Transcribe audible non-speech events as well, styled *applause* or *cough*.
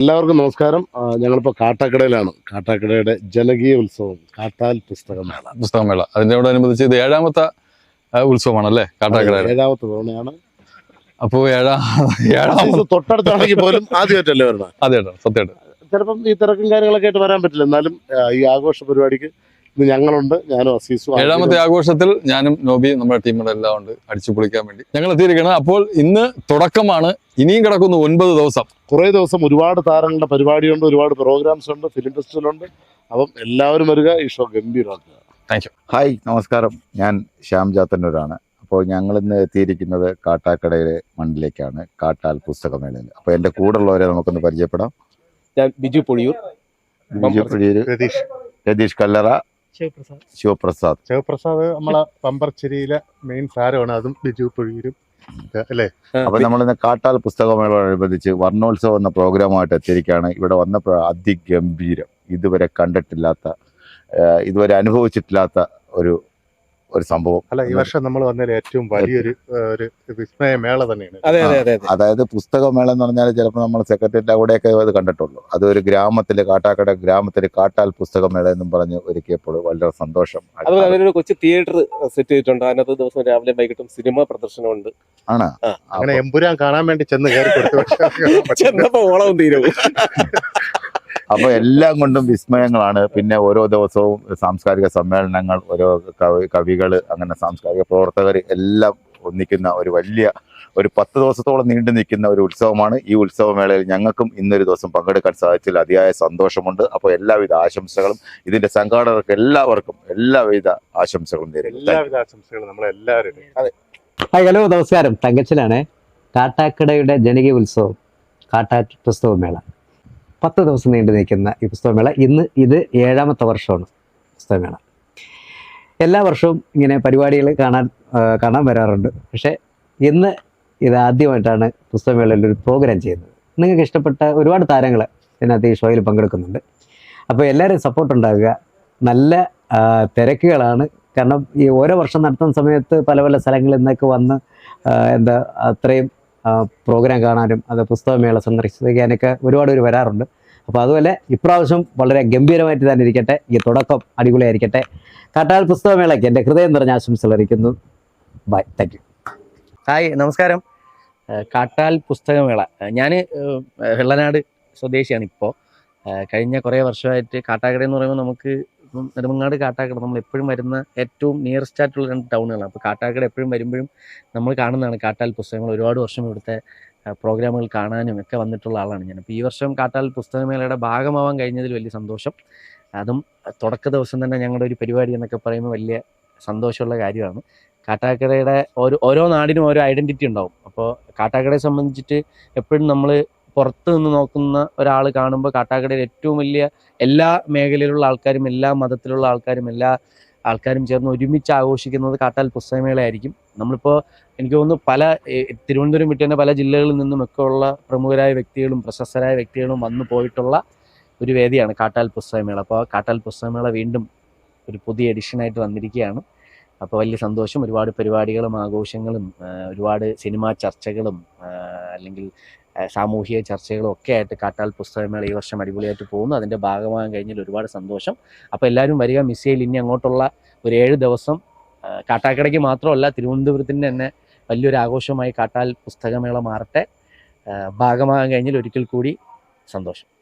എല്ലാവർക്കും നമസ്കാരം. ഞങ്ങളിപ്പോ ഞങ്ങളിപ്പോൾ കാട്ടാക്കടയിലാണ്. കാട്ടാക്കടയുടെ ജനകീയ ഉത്സവം കാട്ടാൽ പുസ്തകമേള. പുസ്തകമേള. അതിനോടനുബന്ധിച്ച് ഇത് ഏഴാമത്തെ ഉത്സവമാണ് അല്ലേ കാട്ടാക്കട ഏഴാമത്തെ തവണയാണ്. അപ്പോൾ ഏഴാം ഏഴാമത് തൊട്ടടുത്താണെങ്കിൽ പോലും ആദ്യമായിട്ടല്ലേ വരണം. ഏട്ടാ സത്യമായിട്ട്. ചിലപ്പം ഈ തിരക്കും കാര്യങ്ങളൊക്കെ ആയിട്ട് വരാൻ പറ്റില്ല. എന്നാലും ഈ ആഘോഷ പരിപാടിക്ക് ഇന്ന് ഞങ്ങളുണ്ട്. ഞാനും അസീസും ഏഴാമത്തെ ആഘോഷത്തിൽ ഞാനും നോബിയും നമ്മുടെ ടീമുടെ എല്ലാം ഉണ്ട്. അടിച്ചു പൊളിക്കാൻ വേണ്ടി. ഞങ്ങൾ എത്തിയിരിക്കണം അപ്പോൾ ഇന്ന് തുടക്കമാണ്. ഇനിയും കിടക്കുന്നു ഒൻപത് ദിവസം. കുറേ ദിവസം ഒരുപാട് താരങ്ങളുടെ പരിപാടിയുണ്ട് ഒരുപാട് പ്രോഗ്രാംസ് ഉണ്ട് ഫിലിം ഫെസ്റ്റിവൽ ഉണ്ട്. അപ്പം എല്ലാവരും വരിക. ഈ ഷോ ഗംഭീരമാക്കുക. താങ്ക് യു ഹായ് നമസ്കാരം. ഞാൻ ശ്യാം ജാത്തന്നൂരാണ്. അപ്പോൾ ഞങ്ങൾ ഇന്ന് എത്തിയിരിക്കുന്നത് കാട്ടാക്കടയിലെ മണ്ണിലേക്കാണ്. കാട്ടാൽ പുസ്തകമേളയിൽ. അപ്പോൾ എന്റെ കൂടെ ഉള്ളവരെ നമുക്കൊന്ന് പരിചയപ്പെടാം. ഞാൻ ബിജു പൊളിയൂർ. ബിജു പൊഴിയൂർ രതീഷ്. രതീഷ് കല്ലറ. ശിവപ്രസാദ്. ശിവപ്രസാദ്. ശിവപ്രസാദ് നമ്മളെ പമ്പർച്ചിരിയിലെ മെയിൻ സാരമാണ്. അതും ബിജു പുഴിയൂരും അല്ലേ? അപ്പോൾ നമ്മളിന്ന് കാട്ടാൽ പുസ്തകമേളയോടനുബന്ധിച്ച് വർണോത്സവം എന്ന പ്രോഗ്രാമായിട്ട് എത്തിയിരിക്കുകയാണ്. ഇവിടെ വന്നപ്പോൾ അതിഗംഭീരം. ഇതുവരെ കണ്ടിട്ടില്ലാത്ത ഇതുവരെ അനുഭവിച്ചിട്ടില്ലാത്ത ഒരു ഒരു സംഭവം. അല്ല ഈ വർഷം നമ്മൾ വന്നതിൽ ഏറ്റവും വലിയൊരു ഒരു വിസ്മയ മേള തന്നെയാണ്. അതെ അതെ അതെ അതെ. അതായത് പുസ്തകമേള എന്ന് പറഞ്ഞാൽ ചിലപ്പോൾ നമ്മൾ സെക്രട്ടേറിയറ്റ് അവിടെയൊക്കെ അത് കണ്ടിട്ടുള്ളൂ. അത് ഒരു ഗ്രാമത്തിൽ കാട്ടാക്കട ഗ്രാമത്തിൽ കാട്ടാൽ പുസ്തകമേള എന്നും പറഞ്ഞ് ഒരുക്കിയപ്പോൾ വളരെ സന്തോഷം. അതുപോലെ അവരൊരു കൊച്ചു തിയേറ്റർ സെറ്റ് ചെയ്തിട്ടുണ്ട്. അതിനകത്ത് ദിവസം രാവിലെ വൈകിട്ടും സിനിമ പ്രദർശനമുണ്ട്. ആണ്? അങ്ങനെ എമ്പുരാൻ കാണാൻ വേണ്ടി ചെന്ന് കയറി കൊടുത്തു പക്ഷേ അത് ചെന്നപ്പോ ഓളവും തീരും. *laughs* അപ്പൊ എല്ലാം കൊണ്ടും വിസ്മയങ്ങളാണ്. പിന്നെ ഓരോ ദിവസവും സാംസ്കാരിക സമ്മേളനങ്ങൾ ഓരോ കവി കവികൾ അങ്ങനെ സാംസ്കാരിക പ്രവർത്തകർ എല്ലാം ഒന്നിക്കുന്ന ഒരു വലിയ ഒരു പത്ത് ദിവസത്തോളം നീണ്ടു നിൽക്കുന്ന ഒരു ഉത്സവമാണ്. ഈ ഉത്സവമേളയിൽ ഞങ്ങൾക്കും ഇന്നൊരു ദിവസം പങ്കെടുക്കാൻ സാധിച്ചതിൽ അതിയായ സന്തോഷമുണ്ട്. അപ്പോൾ എല്ലാവിധ ആശംസകളും ഇതിന്റെ സംഘാടകർക്ക് എല്ലാവർക്കും എല്ലാവിധ ആശംസകളും നേരുന്നു. എല്ലാവിധ ആശംസകളും നമ്മളെല്ലാവരും ഹായ് ഹലോ നമസ്കാരം. തങ്കച്ചനാണ്. കാട്ടാക്കടയുടെ ജനകീയ ഉത്സവം കാട്ടാറ്റ് പുസ്തകമേള പത്ത് ദിവസം നീണ്ടു നിൽക്കുന്ന ഈ പുസ്തകമേള. ഇന്ന് ഇത് ഏഴാമത്തെ വർഷമാണ് പുസ്തകമേള. എല്ലാ വർഷവും ഇങ്ങനെ പരിപാടികൾ കാണാൻ കാണാൻ വരാറുണ്ട്. പക്ഷേ ഇന്ന് ഇത് ആദ്യമായിട്ടാണ് പുസ്തകമേളയിൽ ഒരു പ്രോഗ്രാം ചെയ്യുന്നത്. നിങ്ങൾക്ക് ഇഷ്ടപ്പെട്ട ഒരുപാട് താരങ്ങൾ ഇതിനകത്ത് ഈ ഷോയിൽ പങ്കെടുക്കുന്നുണ്ട്. അപ്പോൾ എല്ലാവരും സപ്പോർട്ട് ഉണ്ടാകുക. നല്ല തിരക്കുകളാണ്. കാരണം ഈ ഓരോ വർഷം നടത്തുന്ന സമയത്ത് പല പല സ്ഥലങ്ങളിൽ നിന്നൊക്കെ വന്ന് എന്താ അത്രയും പ്രോഗ്രാം കാണാനും അത് പുസ്തകമേള സന്ദർശിക്കാനൊക്കെ ഒരുപാട് പേര് വരാറുണ്ട്. അപ്പോൾ അതുപോലെ ഇപ്രാവശ്യം വളരെ ഗംഭീരമായിട്ട് തന്നെ ഇരിക്കട്ടെ ഈ തുടക്കം അടിപൊളിയായിരിക്കട്ടെ. കാട്ടാൽ പുസ്തകമേളയ്ക്ക് എന്റെ ഹൃദയം നിറഞ്ഞ ആശംസകൾ അറിയിക്കുന്നു. ബൈ താങ്ക് യു ഹായ് നമസ്കാരം. കാട്ടാൽ പുസ്തകമേള. ഞാൻ വെള്ളനാട് സ്വദേശിയാണ് ഇപ്പോൾ കഴിഞ്ഞ കുറേ വർഷമായിട്ട് കാട്ടാക്കട എന്ന് പറയുമ്പോൾ നമുക്ക് ഇപ്പം നെടുമങ്ങാട് കാട്ടാക്കട നമ്മൾ എപ്പോഴും വരുന്ന ഏറ്റവും നിയറസ്റ്റ് ആയിട്ടുള്ള രണ്ട് ടൗണുകളാണ്. അപ്പോൾ കാട്ടാക്കട എപ്പോഴും വരുമ്പോഴും നമ്മൾ കാണുന്നതാണ് കാട്ടാൽ പുസ്തകങ്ങൾ. ഒരുപാട് വർഷം ഇവിടുത്തെ പ്രോഗ്രാമുകൾ കാണാനും ഒക്കെ വന്നിട്ടുള്ള ആളാണ് ഞാൻ. അപ്പോൾ ഈ വർഷം കാട്ടാൽ പുസ്തകമേളയുടെ ഭാഗമാവാൻ കഴിഞ്ഞതിൽ വലിയ സന്തോഷം. അതും തുടക്ക ദിവസം തന്നെ ഞങ്ങളുടെ ഒരു പരിപാടി എന്നൊക്കെ പറയുമ്പോൾ വലിയ സന്തോഷമുള്ള കാര്യമാണ്. കാട്ടാക്കടയുടെ ഓരോ ഓരോ നാടിനും ഓരോ ഐഡന്റിറ്റി ഉണ്ടാവും. അപ്പോൾ കാട്ടാക്കടയെ സംബന്ധിച്ചിട്ട് എപ്പോഴും നമ്മൾ പുറത്ത് നിന്ന് നോക്കുന്ന ഒരാൾ കാണുമ്പോൾ കാട്ടാക്കടയിൽ ഏറ്റവും വലിയ എല്ലാ മേഖലയിലുള്ള ആൾക്കാരും എല്ലാ മതത്തിലുള്ള ആൾക്കാരും എല്ലാ ആൾക്കാരും ചേർന്ന് ഒരുമിച്ച് ആഘോഷിക്കുന്നത് കാട്ടാൽ പുസ്തകമേളയായിരിക്കും. നമ്മളിപ്പോൾ എനിക്ക് തോന്നുന്നു പല തിരുവനന്തപുരം വിട്ട് തന്നെ പല ജില്ലകളിൽ നിന്നും ഒക്കെ ഉള്ള പ്രമുഖരായ വ്യക്തികളും പ്രശസ്തരായ വ്യക്തികളും വന്നു പോയിട്ടുള്ള ഒരു വേദിയാണ് കാട്ടാൽ പുസ്തകമേള. അപ്പോൾ കാട്ടാൽ പുസ്തകമേള വീണ്ടും ഒരു പുതിയ എഡിഷനായിട്ട് വന്നിരിക്കുകയാണ്. അപ്പോൾ വലിയ സന്തോഷം. ഒരുപാട് പരിപാടികളും ആഘോഷങ്ങളും ഒരുപാട് സിനിമാ ചർച്ചകളും അല്ലെങ്കിൽ സാമൂഹിക ചർച്ചകളും ഒക്കെ ആയിട്ട് കാട്ടാൽ പുസ്തകമേള ഈ വർഷം അടിപൊളിയായിട്ട് പോകുന്നു. അതിന്റെ ഭാഗമാകാൻ കഴിഞ്ഞാൽ ഒരുപാട് സന്തോഷം. അപ്പോൾ എല്ലാവരും വരിക. മിസ് ചെയ്യൽ ഇനി അങ്ങോട്ടുള്ള ഒരു ഏഴ് ദിവസം കാട്ടാക്കടയ്ക്ക് മാത്രമല്ല തിരുവനന്തപുരത്തിന്റെ തന്നെ വലിയൊരു ആഘോഷമായി കാട്ടാൽ പുസ്തകമേള മാറട്ടെ. ഭാഗമാകാൻ കഴിഞ്ഞാൽ ഒരിക്കൽ കൂടി സന്തോഷം.